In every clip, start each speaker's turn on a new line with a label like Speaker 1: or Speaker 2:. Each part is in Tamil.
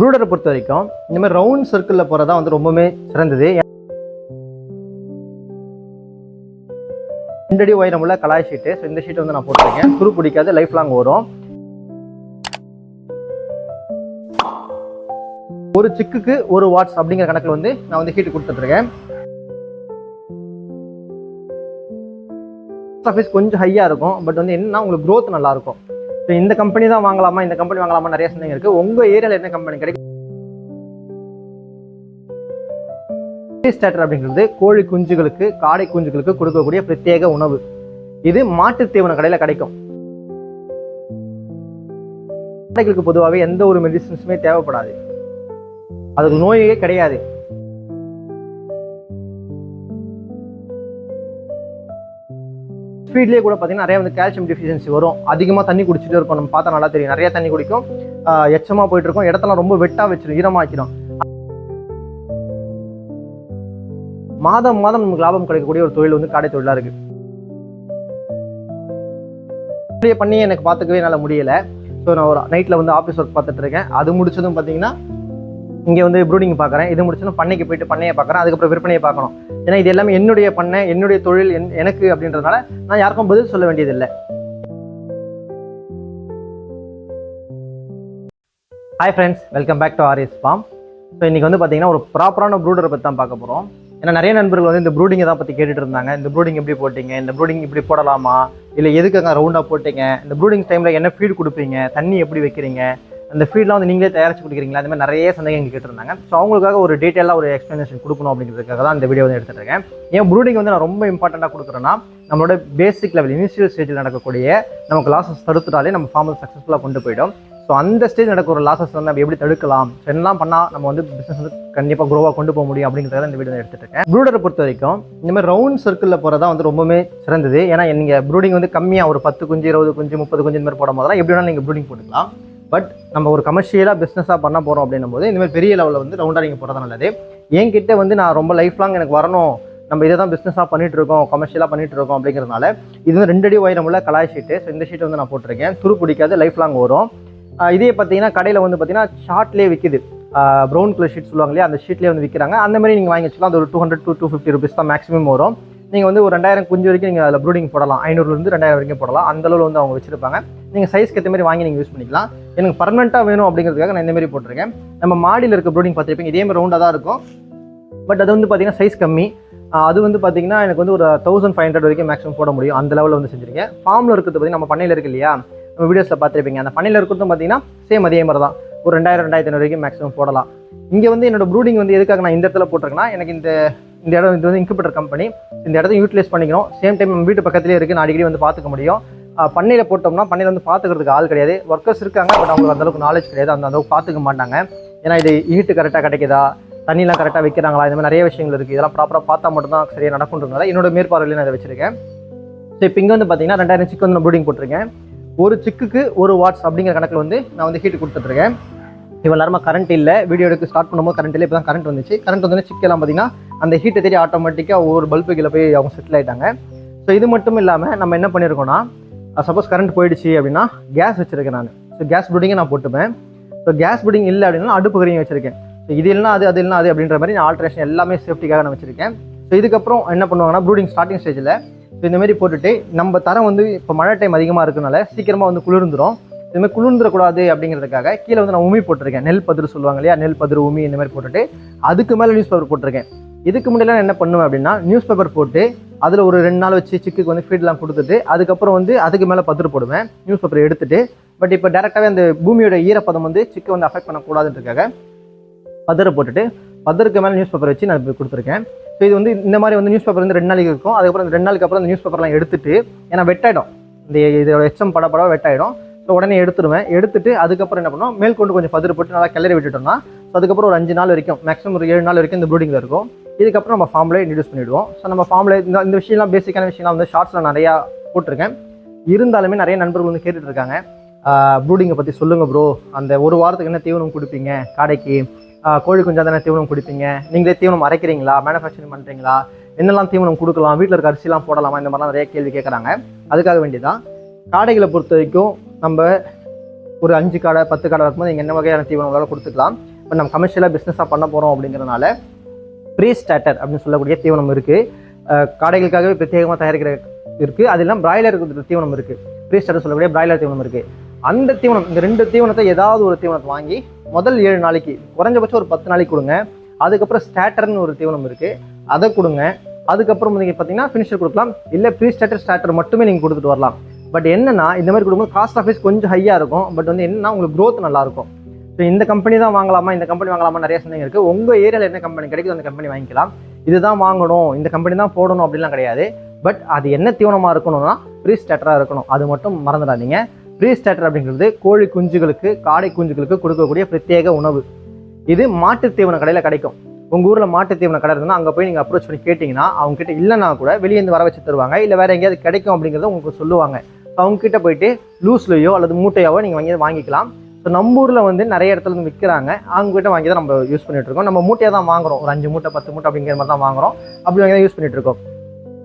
Speaker 1: ப்ரூடரை பொறுத்த வரைக்கும் இந்த மாதிரி ரவுண்ட் சர்க்கிளில் போகிறதா வந்து ரொம்பவுமே சிறந்தது. ரெண்டடி உயரமுள்ள கலாய் ஷீட்டு ஸோ இந்த ஷீட் வந்து நான் போட்டிருக்கேன். துரு பிடிக்காது லைஃப் லாங் வரும் ஒரு சிக்குக்கு ஒரு வாட்ஸ் அப்படிங்கிற கணக்கில் வந்து நான் வந்து ஹீட் கொடுத்துட்ருக்கேன். ஆஃபீஸ் கொஞ்சம் ஹையாக இருக்கும். பட் வந்து என்னன்னா உங்களுக்கு க்ரோத் நல்லாயிருக்கும் ஸோ இந்த கம்பெனி தான் வாங்கலாமா? இந்த கம்பெனி வாங்கலாமா நிறைய சந்தேகம் இருக்குது உங்கள் ஏரியாவில் என்ன கம்பெனி கிடைக்கும் ஸ்டார்டர் அப்படிங்கிறது கோழி குஞ்சுகளுக்கு காடை குஞ்சுகளுக்கு கொடுக்கக்கூடிய பிரத்யேக உணவு. இது மாட்டு தீவன கடையில் கிடைக்கும். காடைகளுக்கு பொதுவாகவே எந்த ஒரு மெடிசின்ஸுமே தேவைப்படாது. அதுக்கு நோயே கிடையாது. ஸ்பீட்லேயே கூட பார்த்தீங்கன்னா நிறைய வந்து கால்சியம் டெஃபிஷியன்சி வரும். அதிகமாக தண்ணி குடிச்சிட்டே இருக்கும் நம்ம பார்த்தா நல்லா தெரியும். நிறைய தண்ணி குடிக்கும். எச்சமாக போயிட்டு இருக்கும். இடத்தெல்லாம் ரொம்ப வெட்டாக வச்சிடும் ஈரமாக்கிடும் மாதம் மாதம் நமக்கு லாபம் கிடைக்கக்கூடிய ஒரு தொழில் வந்து காடை தொழிலாக இருக்கு. அப்படியே பண்ணி எனக்கு பார்த்துக்கவே என்னால் முடியலை. ஸோ நான் ஒரு நைட்டில் வந்து ஆஃபீஸ் ஒர்க் பார்த்துட்டு இருக்கேன். அது முடிச்சதும் பார்த்தீங்கன்னா இங்கே வந்து ப்ரூடிங் பார்க்குறேன் இது முடிச்சதும் பண்ணைக்கு போயிட்டு பண்ணையை பார்க்குறேன் அதுக்கப்புறம் விற்பனையை பார்க்கணும். ஏன்னா இது எல்லாமே என்னுடைய பண்ணை என்னுடைய தொழில் என் எனக்கு அப்படின்றதுனால நான் யாருக்கும் பதில் சொல்ல வேண்டியதில்லை. Hi friends welcome back to RS farm so இன்றைக்கி வந்து பார்த்தீங்கன்னா ஒரு ப்ராப்பரான ப்ரூடரை பற்றி தான் பார்க்க போகிறோம் ஏன்னா நிறைய நண்பர்கள் வந்து இந்த ப்ரூடிங்கை தான் பற்றி கேட்டுட்டு இருந்தாங்க. இந்த ப்ரூடிங் எப்படி போட்டீங்க? இந்த ப்ரூடிங் இப்படி போடலாமா? இல்லை எதுக்குங்க ரவுண்டாக போட்டீங்க? இந்த ப்ரூடிங் டைமில் என்ன ஃபீட் கொடுப்பீங்க? தண்ணி எப்படி வைக்கிறீங்க? அந்த ஃபீட்லாம் வந்து நீங்களே தயாரிச்சு கொடுக்குறீங்களா? அந்த மாதிரி நிறைய சந்தேகங்கள் கேட்டிருந்தாங்க. ஸோ அவங்களுக்காக ஒரு டீட்டெயிலாக ஒரு எக்ஸ்ப்ளனேஷன் கொடுக்கணும் அப்படிங்கிறதுக்காக தான் இந்த வீடியோ வந்து எடுத்துருக்கேன் இருக்கேன். ஏன் ப்ரூடிங் வந்து நான் ரொம்ப இம்பார்ட்டண்ட்டாக கொடுக்குறேன்னா நம்மளோட பேசிக் லெவல் இனிஷியல் ஸ்டேஜில் நடக்கக்கூடிய நமக்கு லாசஸ் தடுத்துட்டாலே நம்ம ஃபார்ம் சக்ஸஸ்ஃபுல்லாக கொண்டு போயிடும். ஸோ அந்த ஸ்டேஜ் நடக்கிற ஒரு லாசஸ் வந்து நம்ம எப்படி தடுக்கலாம்? ஸோ என்னலாம் பண்ணால் நம்ம வந்து பிஸ்னஸ் வந்து கண்டிப்பாக க்ரோவாக கொண்டு போக முடியும் அப்படிங்கிறத இந்த வீடியோ எடுத்துட்டு இருக்கேன். ப்ரூடரை பொறுத்த வரைக்கும் இந்த மாதிரி ரவுண்ட் சர்க்கிளில் போகிறதா வந்து ரொம்பவே சிறந்தது. ஏன்னா நீங்கள் ப்ரூடிங் வந்து கம்மியாக ஒரு பத்து குஞ்சு இருபது குஞ்சு முப்பது குஞ்சு இந்த மாதிரி போடும் போதெல்லாம் எப்படி வேணாலும் நீங்கள் ப்ரூடிங் போட்டுக்கலாம். பட் நம்ம ஒரு கமர்ஷியலாக பிஸ்னஸாக பண்ண போகிறோம் அப்படின்னும் போது இந்தமாதிரி பெரிய லெவலில் வந்து ரவுண்டாக நீங்கள் போகிறது நல்லது. என்கிட்ட வந்து நான் ரொம்ப லைஃப் லாங் எனக்கு வரணும். நம்ம இதை தான் பிஸ்னஸாக பண்ணிகிட்டு இருக்கோம் கமர்ஷியலாக பண்ணிகிட்டு இருக்கோம் அப்படிங்கிறதுனால இது வந்து ரெண்டடி உள்ள கலாய் ஷீட்டு ஸோ இந்த ஷீட்டை வந்து நான் போட்டிருக்கேன். துரு பிடிக்காது லைஃப் லாங் வரும் இதே பார்த்தீங்கன்னா கடையில் வந்து பார்த்தீங்கன்னா ஷார்ட்லேயே விற்கிது ப்ரௌன் கலர் ஷீட் சொல்லுவாங்க இல்லையா அந்த ஷீட்லேயே வந்து விற்கிறாங்க அந்த மாதிரி நீங்கள் வாங்கி வச்சுக்கலாம். அது ஒரு two hundred to two fifty rupees தான் மேக்ஸிமம் வரும். நீங்கள் வந்து ஒரு ரெண்டாயிரம் குஞ்சு வரைக்கும் நீங்கள் அதில் ப்ரூடிங் போடலாம். ஐநூறுலேருந்து ரெண்டாயிரம் வரைக்கும் போடலாம். அந்தளவில் வந்து அவங்க வச்சுருப்பாங்க. நீங்கள் சைஸ்க்கு ஏற்ற மாதிரி வாங்கி நீங்கள் யூஸ் பண்ணிக்கலாம். எனக்கு பர்மனெண்ட்டாக வேணும் அப்படிங்கிறதுக்காக நான் இந்தமாரி போட்டிருக்கேன். நம்ம மாடியில் இருக்க ப்ரூடிங் பார்த்துருப்பீங்க இதே மாதிரி ரவுண்டாக தான் இருக்கும். பட் அது வந்து பார்த்தீங்கன்னா சைஸ் கம்மி. அது வந்து பார்த்தீங்கன்னா எனக்கு வந்து ஒரு தௌசண்ட் ஃபைவ் ஹண்ட்ரட் வரைக்கும் மேக்ஸிமம் போட முடியும். அந்த லெவலில் வந்து செஞ்சுருக்கேன் ஃபார்மில் இருக்கிறது பார்த்தீங்கன்னா நம்ம பண்ணையில் இருக்கு இல்லையா? நம்ம வீடியோஸில் பார்த்துருப்பீங்க. அந்த பண்ணையில் இருக்கிறதும் பார்த்தீங்கன்னா சேம் அதே மாதிரி தான். ஒரு ரெண்டாயிரம் ரெண்டாயிரத்தி ஐநூறு வரைக்கும் மேக்ஸிமம் போடலாம். இங்கே வந்து என்னோட ப்ரூடிங் வந்து எதுக்காக நான் இந்த இடத்துல போட்டிருக்கேன்னா எனக்கு இந்த இந்த இடம் இது வந்து இன்குபேட்டர் கம்பெனி இந்த இடத்த யூட்டிலைஸ் பண்ணிக்கணும். சேம் டைம் நம்ம வீட்டு பக்கத்துலேயே இருக்குது நான் அடிக்கடி வந்து பார்த்துக்க முடியும். பண்ணையில் போட்டோம்னா பண்ணையில் வந்து பார்த்துக்கிறதுக்கு ஆள் கிடையாது. ஒர்க்கர்ஸ் இருக்காங்க பட் அவங்களுக்கு அந்தளவுக்கு நாலேஜ் கிடையாது. அந்த அளவுக்கு பார்த்துக்க மாட்டாங்க. ஏன்னா இது ஈட்டு கரெக்டாக கிடைக்குதா? தண்ணிலாம் கரெக்டாக வைக்கிறாங்களா? இந்த மாதிரி நிறைய விஷயங்கள் இருக்குது இதெல்லாம் ப்ராப்பராக பார்த்தா மட்டும் தான் சரியாக நடக்குன்றதுனால என்னோட மேற்பார்வையில் நான் இதை வச்சிருக்கேன். ஸோ இப்போ இங்கே வந்து பார்த்தீங்கன்னா ரெண்டாயிரம் சிக்கு வந்து ப்ரூடிங் போட்டிருக்கேன். ஒரு சிக்குக்கு ஒரு வாட்ஸ் அப்படிங்கிற கணக்கில் வந்து நான் வந்து ஹீட்டு கொடுத்துட்ருக்கேன். இவ்வளோ நேரமாக கரண்ட் இல்லை. வீடியோ எடுக்க ஸ்டார்ட் பண்ணும்போது கரண்ட் இல்லை. இப்போ தான் கரண்ட் வந்துச்சு கரண்ட் வந்து சிக்கெல்லாம் பார்த்தீங்கன்னா அந்த ஹீட்டை தேடி ஆட்டோமேட்டிக்காக ஒவ்வொரு பல்பு கீழே போய் அவங்க செட்டில் ஆயிட்டாங்க. ஸோ இது மட்டும் இல்லாமல் நம்ம என்ன பண்ணியிருக்கோம்னா சப்போஸ் கரண்ட் போயிடுச்சு அப்படின்னா கேஸ் வச்சுருக்கேன் நான். ஸோ கேஸ் ப்ரூடிங்கை நான் போட்டுப்பேன். ஸோ கேஸ் ப்ரூடிங் இல்லை அப்படின்னா அடுப்பு கறியும் வச்சுருக்கேன். ஸோ இது இல்லைனா அது அது இல்லைனா அது அப்படின்ற மாதிரி நான் ஆல்ட்ரேஷன் எல்லாமே சேஃப்டிக்காக நான் வச்சுருக்கேன். ஸோ இதுக்கப்புறம் என்ன பண்ணுவாங்கன்னா ப்ரூடிங் ஸ்டார்டிங் ஸ்டேஜில் ஸோ இந்தமாரி போட்டுட்டு நம்ம தரம் வந்து இப்போ மழை டைம் அதிகமாக இருக்கனால சீக்கிரமாக வந்து குளிர்ந்துரும். இதுமாதிரி குளிர்ந்துடக்கூடாது அப்படிங்கிறதுக்காக கீழே வந்து நான் உமி போட்டிருக்கேன். நெல் பதிரு சொல்லுவாங்க இல்லையா? நெல் பதிரு உமி இந்த மாதிரி போட்டுட்டு அதுக்கு மேலே நியூஸ் பேப்பர் போட்டிருக்கேன். இதுக்கு முன்னாடிலாம் என்ன பண்ணுவேன் அப்படின்னா நியூஸ் பேப்பர் போட்டு அதில் ஒரு ரெண்டு நாள் வச்சு சிக்குக்கு வந்து ஃபீட்லாம் கொடுத்துட்டு அதுக்கப்புறம் வந்து அதுக்கு மேலே பத்திர போடுவேன் நியூஸ் பேப்பர் எடுத்துட்டு. பட் இப்போ டேரெக்டாகவே அந்த பூமியோட ஈரப்பதம் வந்து சிக்கை வந்து அஃபெக்ட் பண்ணக்கூடாதுன்றதுக்காக பதரை போட்டுட்டு பதருக்கு மேலே நியூஸ் பேப்பர் வச்சு நான் இப்போ கொடுத்துருக்கேன். ஸோ இது வந்து இந்த மாதிரி வந்து நியூஸ் பேப்பர் வந்து ரெண்டு நாளைக்கு இருக்கும். அதுக்கப்புறம் அந்த ரெண்டு நாளுக்கு அப்புறம் அந்த நியூஸ் பேப்பர்லாம் எடுத்துட்டு ஏன்னா வெட்டாயிடும். இந்த இதோட எச்சம் பட பட வெட்டாயிடும். ஸோ உடனே எடுத்துருவேன். எடுத்துட்டு அதுக்கப்புறம் என்ன பண்ணுவோம்? மேல் கொண்டு கொஞ்சம் பதர் போட்டு நல்லா கிளறி விட்டுட்டோம்னா ஸோ அதுக்கப்புறம் ஒரு அஞ்சு நாள் வரைக்கும் மேக்ஸிமம் ஒரு ஏழு நாள் வரைக்கும் இந்த ப்ரூடிங்கில் இருக்கும். இதுக்கப்புறம் நம்ம ஃபார்ம்ல இன்ட்ரடியூஸ் பண்ணிவிடுவோம் ஸோ நம்ம ஃபார்ம்ல இந்த இந்த விஷயம்லாம் பேசிக்கான விஷயம்லாம் வந்து ஷார்ட்ஸில் நிறையா போட்டிருக்கேன். இருந்தாலுமே நிறைய நண்பர்கள் வந்து கேட்டுட்டு இருக்காங்க. ப்ரூடிங்கை பற்றி சொல்லுங்கள் ப்ரோ அந்த ஒரு வாரத்துக்கு என்ன தீவனம் கொடுப்பீங்க? காடைக்கு கோழி குஞ்சா தானே தீவனம் கொடுப்பீங்க? நீங்களே தீவனம் அரைக்கிறீங்களா? மேனுஃபேக்சரிங் பண்ணுறீங்களா என்னெல்லாம் தீவனம் கொடுக்கலாம்? வீட்டில் இருக்க அரிசிலாம் போடலாமா? இந்த மாதிரிலாம் நிறைய கேள்வி கேட்குறாங்க அதுக்காக வேண்டிதான் காடைகளை பொறுத்த வரைக்கும் நம்ம ஒரு அஞ்சு காடை பத்து காடை இருக்கும்போது நீங்கள் என்ன வகையான தீவனம் வேணாலும் கொடுத்துக்கலாம். இப்போ நம்ம கமர்ஷியலாக பிஸ்னஸாக பண்ண போகிறோம் அப்படிங்கிறனால ப்ரீ ஸ்டாட்டர் அப்படின்னு சொல்லக்கூடிய தீவனம் இருக்குது காடைகளுக்காகவே பிரத்யேகமாக தயாரிக்கிற இருக்குது அது இல்லாமல் பிராய்லர் தீவனம் இருக்குது ப்ரீ ஸ்டார்டர் சொல்லக்கூடிய பிராய்லர் தீவனம் இருக்குது அந்த தீவனம் இந்த ரெண்டு தீவனத்தை ஏதாவது ஒரு தீவனத்தை வாங்கி முதல் ஏழு நாளைக்கு குறைஞ்சபட்சம் ஒரு பத்து நாளைக்கு கொடுங்க. அதுக்கப்புறம் ஸ்டாட்டர்னு ஒரு தீவனம் இருக்குது அதை கொடுங்க. அதுக்கப்புறம் நீங்கள் பார்த்தீங்கன்னா ஃபினிஷர் கொடுக்கலாம். இல்லை ப்ரீ ஸ்டார்டர் ஸ்டார்டர் மட்டுமே நீங்கள் கொடுத்துட்டு வரலாம். பட் என்னென்னா இந்த மாதிரி கொடுக்கும்போது காஸ்ட் ஆஃபீஸ் கொஞ்சம் ஹையாக இருக்கும். பட் வந்து என்னென்னா உங்களுக்கு க்ரோத் நல்லாயிருக்கும் ஸோ இந்த கம்பெனி தான் வாங்கலாமா? இந்த கம்பெனி வாங்கலாமா நிறைய சந்தேகம் இருக்குது உங்கள் ஏரியாவில் என்ன கம்பெனி கிடைக்குது அந்த கம்பெனி வாங்கிக்கலாம். இதுதான் வாங்கணும். இந்த கம்பெனி தான் போடணும் அப்படிலாம் கிடையாது. பட் அது என்ன தீவனமாக இருக்கணும்னா ப்ரீ ஸ்டேட்டராக இருக்கணும். அது மட்டும் மறந்துடாதீங்க. ப்ரீ ஸ்டேட்டர் அப்படிங்கிறது கோழி குஞ்சுகளுக்கு காடை குஞ்சுகளுக்கு கொடுக்கக்கூடிய பிரத்யேக உணவு. இது மாட்டுத் தீவன கடையில் கிடைக்கும். உங்கள் ஊரில் மாட்டுத் தீவன கடை இருந்தால் அங்கே போய் நீங்கள் அப்ரோச் பண்ணி கேட்டிங்கன்னா அவங்ககிட்ட இல்லைனா கூட வெளியே வர வச்சு தருவாங்க. இல்லை வேறு எங்கேயாவது கிடைக்கும் அப்படிங்கிறத உங்களுக்கு சொல்லுவாங்க. அவங்ககிட்ட அவங்க போயிட்டு லூஸ்லையோ அல்லது மூட்டையாவோ நீங்கள் வாங்கி வாங்கிக்கலாம். ஸோ நம்ம ஊரில் வந்து நிறைய இடத்துல இருந்து விற்கிறாங்க அவங்ககிட்ட வாங்கி தான் நம்ம யூஸ் பண்ணிகிட்டு இருக்கோம். நம்ம மூட்டையாக தான் வாங்குறோம். ஒரு அஞ்சு மூட்டை பத்து மூட்டை அப்படிங்கிற மாதிரி தான் வாங்குறோம். அப்படி வாங்கி தான் யூஸ் பண்ணிகிட்டு இருக்கோம்.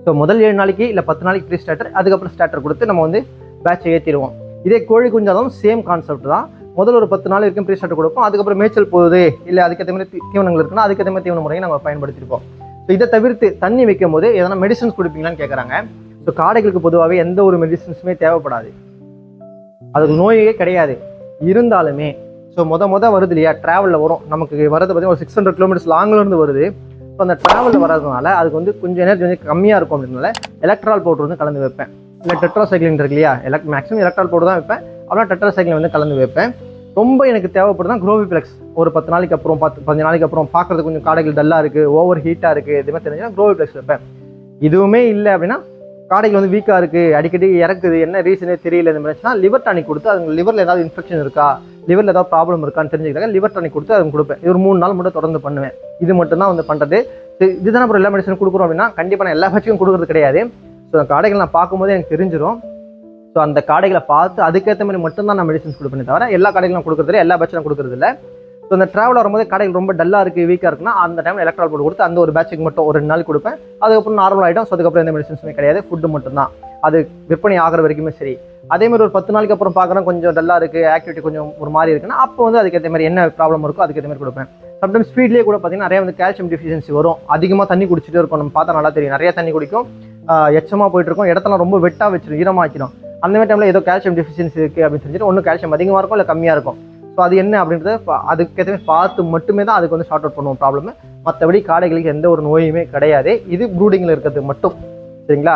Speaker 1: ஸோ முதல் ஏழு நாளைக்கு இல்லை பத்து நாளைக்கு ப்ரீ ஸ்டார்டர் அதுக்கப்புறம் ஸ்டார்டர் கொடுத்து நம்ம வந்து பேட்சை ஏற்றிடுவோம் இதே கோழி குஞ்சாலும் சேம் கான்செப்ட் தான். முதல்ல ஒரு பத்து நாள் வரைக்கும் ப்ரீ ஸ்டார்டர் கொடுப்போம். அதுக்கப்புறம் மேய்ச்சல் போகுது. இல்லை அதுக்கேற்ற மாதிரி தீ- தீவனங்கள் இருக்குன்னா அதுக்கேற்ற மாதிரி தீவன முறையை நம்ம பயன்படுத்திருப்போம். ஸோ இதை தவிர்த்து தண்ணி வைக்கும் போது எதனா மெடிசன்ஸ் கொடுப்பீங்களான்னு கேட்குறாங்க ஸோ காடைகளுக்கு பொதுவாகவே எந்த ஒரு மெடிசன்ஸுமே தேவைப்படாது. அதுக்கு நோயே கிடையாது. இருந்தாலுமே ஸோ மொதல் மொதல் வருது இல்லையா ட்ராவலில் வரும். நமக்கு வரது பார்த்தீங்கன்னா ஒரு சிக்ஸ் ஹண்ட்ரட் கிலோமீட்டர்ஸ் லாங்கிலேருந்து வருது. ஸோ அந்த ட்ராவலில் வர்றதுனால அதுக்கு வந்து கொஞ்சம் எனர்ஜி வந்து கம்மியாக இருக்கும் அப்படின்றனால எலக்ட்ரால் பவுடர் வந்து கலந்து வைப்பேன். இல்லை டெட்ரா டெட்ராசைக்ளின் இருக்கு இல்லையா எலக்ட் மேக்ஸிமம் எலக்ட்ரால் பவுடர் தான் வைப்பேன். அப்புறம் டெட்ராசைக்ளின் வந்து கலந்து வைப்பேன். ரொம்ப எனக்கு தேவைப்படுதுனா குரோவிப்ளெக்ஸ் ஒரு பத்து நாளைக்கு அப்புறம் பத்து பதினஞ்சு நாளைக்கு அப்புறம் பார்க்குறதுக்கு கொஞ்சம் காடைகள் டல்லாக இருக்குது ஓவர் ஹீட்டாக இருக்குது இது மாதிரி தெரிஞ்சுன்னா குரோவிப்ளெக்ஸ் வைப்பேன். இதுவுமே இல்லை அப்படின்னா காடைகள் வந்து வீக்காக இருக்குது அடிக்கடி இறக்குது என்ன ரீசனே தெரியல இந்த மாதிரிச்சுன்னா லிவர் டானிக் கொடுத்து அதுங்க லிவரில் ஏதாவது இன்ஃபெக்ஷன் இருக்கா லிவரில் ஏதாவது ப்ராப்ளம் இருக்கான்னு தெரிஞ்சுக்கிறாங்க லிவர் டானிக் கொடுத்து அதுங்க கொடுப்பேன். இது ஒரு மூணு நாள் மட்டும் தொடர்ந்து பண்ணுவேன். இது மட்டும் தான் வந்து பண்ணுறது இதுதான் அப்புறம் எல்லா மெடிசன் கொடுக்குறோம் அப்படின்னா கண்டிப்பாக நான் எல்லா பட்சியும் கொடுக்குறது கிடையாது. ஸோ காடைகள் நான் பார்க்கும்போது எனக்கு தெரிஞ்சிடும் ஸோ அந்த காடைகளை பார்த்து அதுக்கேற்ற மாதிரி மட்டும்தான் நான் மெடிசன்ஸ் கொடுப்பேனே தவிர எல்லா காடைகளும் கொடுக்குறதில்ல எல்லா பேட்சும் கொடுக்குறதில்ல. ஸோ அந்த ட்ராவல் வரும்போது கடைகள் ரொம்ப டல்லாக இருக்குது வீக்காக இருக்குன்னா அந்த டைமில் எலக்ட்ரால் போட்டு கொடுத்து அந்த ஒரு பேட்சுக்கு மட்டும் ஒரு ரெண்டு நாள் கொடுப்பேன். அதுக்கப்புறம் நார்மல் ஆகிடும் ஸோ அதுக்கப்புறம் எந்த மெடிசன்ஸுமே கிடையாது ஃபுட்டு மட்டும்தான். அது விற்பனை ஆகிற வரைக்குமே சரி. அதே மாதிரி ஒரு பத்து நாளைக்கு அப்புறம் பார்க்குறேன் கொஞ்சம் டல்லாக இருக்குது ஆக்டிவிட்டி கொஞ்சம் ஒரு மாதிரி இருக்குன்னா அப்போ வந்து அதுக்கேற்ற மாதிரி என்ன ப்ராப்ளம் இருக்கோ அதுக்கேற்ற மாதிரி கொடுப்பேன். சம்டைம்ஸ் ஸ்பீட்லேயே கூட பார்த்தீங்கன்னா நிறைய வந்து கால்சியம் டிஃபிஷியன்சி வரும். அதிகமாக தண்ணி குடிச்சிட்டே இருக்கும் நம்ம பார்த்தா நல்லா தெரியும். நிறைய தண்ணி குடிக்கும். எச்சமாக போயிட்டு இருக்கும். இடத்தெல்லாம் ரொம்ப வெட்டா வச்சிடும் ஈரமாக்கிடும் அந்த மாதிரி டைமில் ஏதோ கால்சியம் டிஃபிஷியன்சி இருக்குது அப்படின்னு சொல்லிட்டு ஒன்று கால்சியம் அதிகமாக இருக்கும் இல்லை கம்மியாக இருக்கும் ஸோ அது என்ன அப்படின்றத அதுக்கேற்ற மாதிரி பார்த்து மட்டுமே தான் அதுக்கு வந்து ஷார்ட் அவுட் பண்ணுவோம் ப்ராப்ளம் மற்றபடி காடைகளுக்கு எந்த ஒரு நோயுமே கிடையாது. இது ப்ரூடிங்கில் இருக்கிறது மட்டும். சரிங்களா?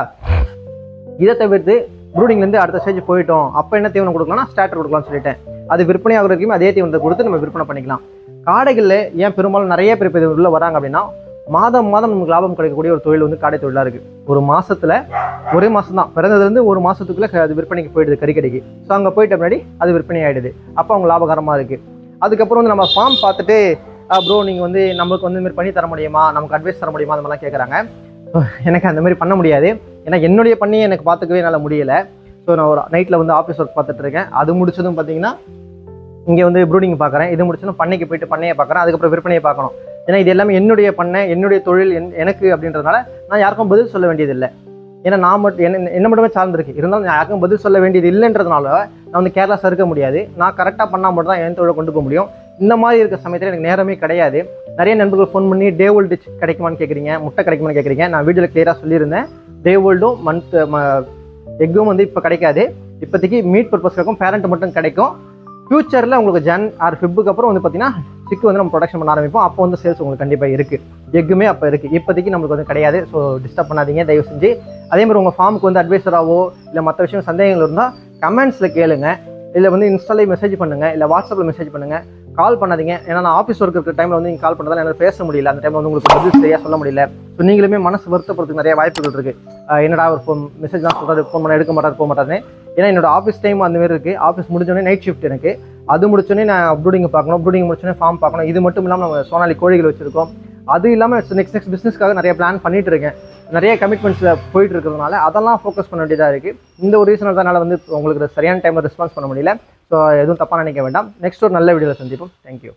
Speaker 1: இதை தவிர்த்து ப்ரூடிங்லேருந்து அடுத்த ஸ்டேஜ் போயிட்டோம். அப்போ என்ன தீவனம் கொடுக்கலாம்னா ஸ்டார்டர் கொடுக்கலாம்னு சொல்லிட்டேன். அது விற்பனை ஆகிற வரைக்கும் அதே தீவனத்தை கொடுத்து நம்ம விற்பனை பண்ணிக்கலாம். காடைகளில் ஏன் பெரும்பாலும் நிறைய பேர் இப்போ இது உள்ள வராங்க அப்படின்னா மாதம் மாதம் நமக்கு லாபம் கிடைக்கக்கூடிய ஒரு தொழில் வந்து காடை தொழிலாக இருக்குது ஒரு மாதத்தில் ஒரே மாதம் தான் பிறந்ததுலேருந்து ஒரு மாதத்துக்குள்ளே அது விற்பனைக்கு போயிடுது கறிக்கடைக்கு. ஸோ அங்கே போயிட்ட முன்னாடி அது விற்பனை ஆகிடுது அப்போ அவங்க லாபகரமாக இருக்குது அதுக்கப்புறம் வந்து நம்ம ஃபார்ம் பார்த்துட்டு ப்ரோ நீங்கள் வந்து நம்மளுக்கு வந்து இந்த மாதிரி பண்ணி தர முடியுமா? நமக்கு அட்வைஸ் தர முடியுமா? அந்த மாதிரிலாம் கேட்குறாங்க எனக்கு அந்த மாதிரி பண்ண முடியாது. ஏன்னா என்னுடைய பண்ணி எனக்கு பார்த்துக்கவே என்னால் முடியலை. ஸோ நான் ஒரு நைட்டில் வந்து ஆஃபீஸ் ஒர்க் பார்த்துட்ருக்கேன் அது முடிச்சதும் பார்த்தீங்கன்னா இங்கே வந்து ப்ரூடிங் பார்க்குறேன். இது முடிச்சதும் பண்ணைக்கு போயிட்டு பண்ணையை பார்க்குறேன். அதுக்கப்புறம் விற்பனையை பார்க்கணும். ஏன்னா இது எல்லாமே என்னுடைய பண்ணை என்னுடைய தொழில் என் எனக்கு அப்படின்றதுனால நான் யாருக்கும் பதில் சொல்ல வேண்டியதில்லை. ஏன்னா நான் மட்டும் என்ன என்ன மட்டுமே சார்ந்திருக்கு. இருந்தாலும் நான் யாருக்கும் பதில் சொல்ல வேண்டியது இல்லைன்றதுனால நான் வந்து கேரளா சறுக்க முடியாது. நான் கரெக்டாக பண்ணால் மட்டும் தான் என் தொழிலை கொண்டு போக முடியும். இந்த மாதிரி இருக்க சமயத்தில் எனக்கு நேரமே கிடையாது. நிறைய நண்பர்கள் ஃபோன் பண்ணி டே ஓல்டு கிடைக்குமான்னு கேட்குறீங்க முட்டை கிடைக்குமான்னு கேட்குறீங்க நான் வீடியோவில் கிளியராக சொல்லியிருந்தேன். டே ஓல்டும் மந்த் எக்கும் வந்து இப்போ கிடைக்காது. இப்போதைக்கு மீட் பர்பஸ்க்காகவும் பேரண்ட் மட்டும் கிடைக்கும். ஃப்யூச்சரில் உங்களுக்கு ஜன் ஆர் ஃபிப்புக்கு அப்புறம் வந்து பார்த்தீங்கன்னா சிக்கு வந்து நம்ம ப்ரொடக்ஷன் பண்ண ஆரம்பிப்போம். அப்போ வந்து சேல்ஸ் உங்களுக்கு கண்டிப்பாக இருக்குது எக்குமே அப்போ இருக்குது இப்போதைக்கு நம்மளுக்கு வந்து கிடையாது. ஸோ டிஸ்டர்ப் பண்ணாதீங்க. தயவு செஞ்சு. அதே மாதிரி உங்கள் ஃபார்முக்கு வந்து அட்வைசராகவோ இல்லை மற்ற விஷயம் சந்தேகங்கள் இருந்தால் கமெண்ட்ஸில் கேளுங்க. இல்லை வந்து இன்ஸ்டாலே மெசேஜ் பண்ணுங்கள் இல்லை வாட்ஸ்அப்பில் மெசேஜ் பண்ணுங்கள் கால் பண்ணாதீங்க. ஏன்னா நான் ஆஃபீஸ் ஒர்க் இருக்கிற டைமில் வந்து நீங்கள் கால் பண்ணதால் என்னால் பேச முடியல. அந்த டைமில் வந்து உங்களுக்கு பதில் சரியாக சொல்ல முடியல. ஸோ நீங்களுமே மனசு வருத்தப்படுறதுக்கு நிறைய வாய்ப்புகள் இருக்குது என்னடா ஒரு ஃபோன் மெசேஜ் தான் சொல்கிறாரு ஃபோன் பண்ண எடுக்க மாட்டார் போக மாட்டாருன்னு. ஏன்னா என்னோட ஆஃபீஸ் டைம் அந்த மாதிரி இருக்குது ஆஃபீஸ் முடிஞ்சோடனே நைட் ஷிஃப்ட் எனக்கு. அது முடிச்சோடனே நான் ப்ரூடிங் பார்க்கணும் ப்ரூடிங் முடிச்சோடனே ஃபார்ம் பார்க்கணும். இது மட்டும் இல்லாமல் நம்ம சோனாலி கோழிகள் வச்சுருக்கோம். அது இல்லாமல் நெக்ஸ்ட் நெக்ஸ்ட் பிஸ்னஸ்க்காக நிறைய பிளான் பண்ணிட்டு இருக்கேன். நிறைய கமிட்மெண்ட்ஸில் போயிட்டு இருக்கிறதுனால அதெல்லாம் ஃபோக்கஸ் பண்ண வேண்டியதாக இருக்குது இந்த ஒரு ரீசனால் தான் வந்து உங்களுக்கு சரியான டைமில் ரெஸ்பான்ஸ் பண்ண முடியல. ஸோ எதுவும் தப்பாக நினைக்க வேண்டாம். நெக்ஸ்ட் ஒரு நல்ல வீடியோவில் சந்திப்போம். தேங்க்யூ